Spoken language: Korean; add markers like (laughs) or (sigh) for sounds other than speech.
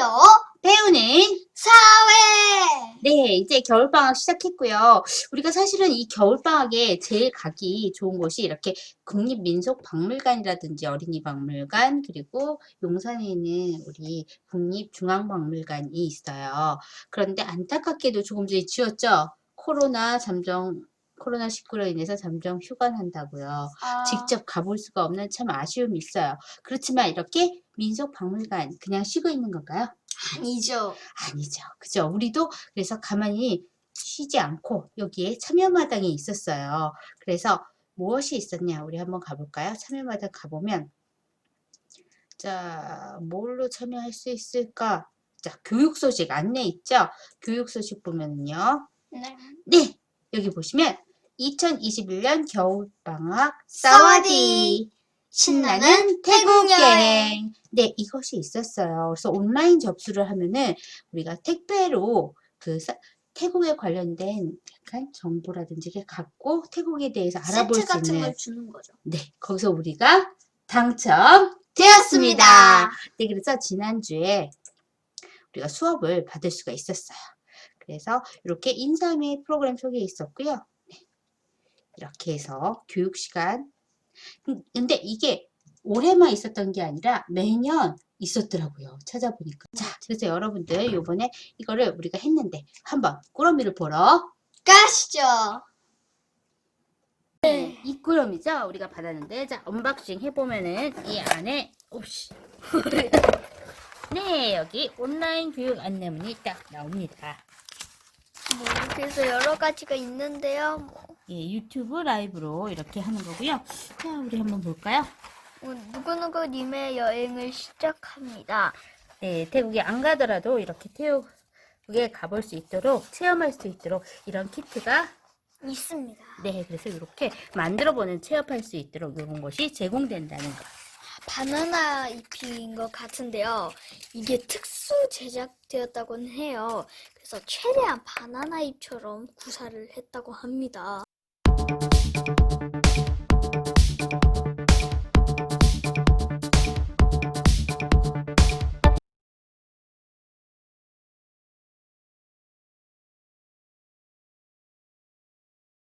이걸로 배우는 사회. 네, 이제 겨울방학 시작했고요. 우리가 사실은 이 겨울방학에 제일 가기 좋은 곳이 이렇게 국립민속박물관이라든지 어린이박물관, 그리고 용산에 있는 우리 국립중앙박물관이 있어요. 그런데 안타깝게도 조금 전에 지었죠? 코로나 잠정, 코로나19로 인해서 잠정 휴관한다고요. 아, 직접 가볼 수가 없는 참 아쉬움이 있어요. 그렇지만 이렇게 민속박물관 그냥 쉬고 있는 건가요? 아니죠. 아니죠. 그죠? 우리도 그래서 가만히 쉬지 않고 여기에 참여마당이 있었어요. 그래서 무엇이 있었냐? 우리 한번 가볼까요? 참여마당 가보면 자, 뭘로 참여할 수 있을까? 자, 교육 소식 안내 있죠? 교육 소식 보면요. 네. 네, 여기 보시면 2021년 겨울방학 사와디. 신나는 태국 여행. 네, 이것이 있었어요. 그래서 온라인 접수를 하면은 우리가 택배로 그 사- 태국에 관련된 약간 정보라든지 이렇게 갖고 태국에 대해서 알아볼 세트 수 같은 있는 걸 주는 거죠. 네, 거기서 우리가 당첨 되었습니다. 네, 그래서 지난주에 우리가 수업을 받을 수가 있었어요. 그래서 이렇게 인사매 프로그램 속에 있었고요. 네, 이렇게 해서 교육 시간. 근- 근데 이게 올해만 있었던 게 아니라 매년 있었더라고요. 찾아보니까. 자, 그래서 여러분들 요번에 이거를 우리가 했는데 한번 꾸러미를 보러 가시죠. 네, 이 꾸러미죠? 우리가 받았는데 자, 언박싱 해보면은 이 안에 오씨 (laughs) 네, 여기 온라인 교육 안내문이 딱 나옵니다. 뭐 그래서 여러 가지가 있는데요. 뭐 예, 유튜브 라이브로 이렇게 하는 거고요. 자, 우리 한번 볼까요? 뭐, 누구누구 님의 여행을 시작합니다. 네, 태국에 안 가더라도 이렇게 태국에 가볼 수 있도록 체험할 수 있도록 이런 키트가 있습니다. 네, 그래서 이렇게 만들어보는 체험할 수 있도록 이런 것이 제공된다는 거. 바나나 잎인 것 같은데요. 이게 특수 제작되었다고는 해요. 그래서 최대한 바나나 잎처럼 구사를 했다고 합니다.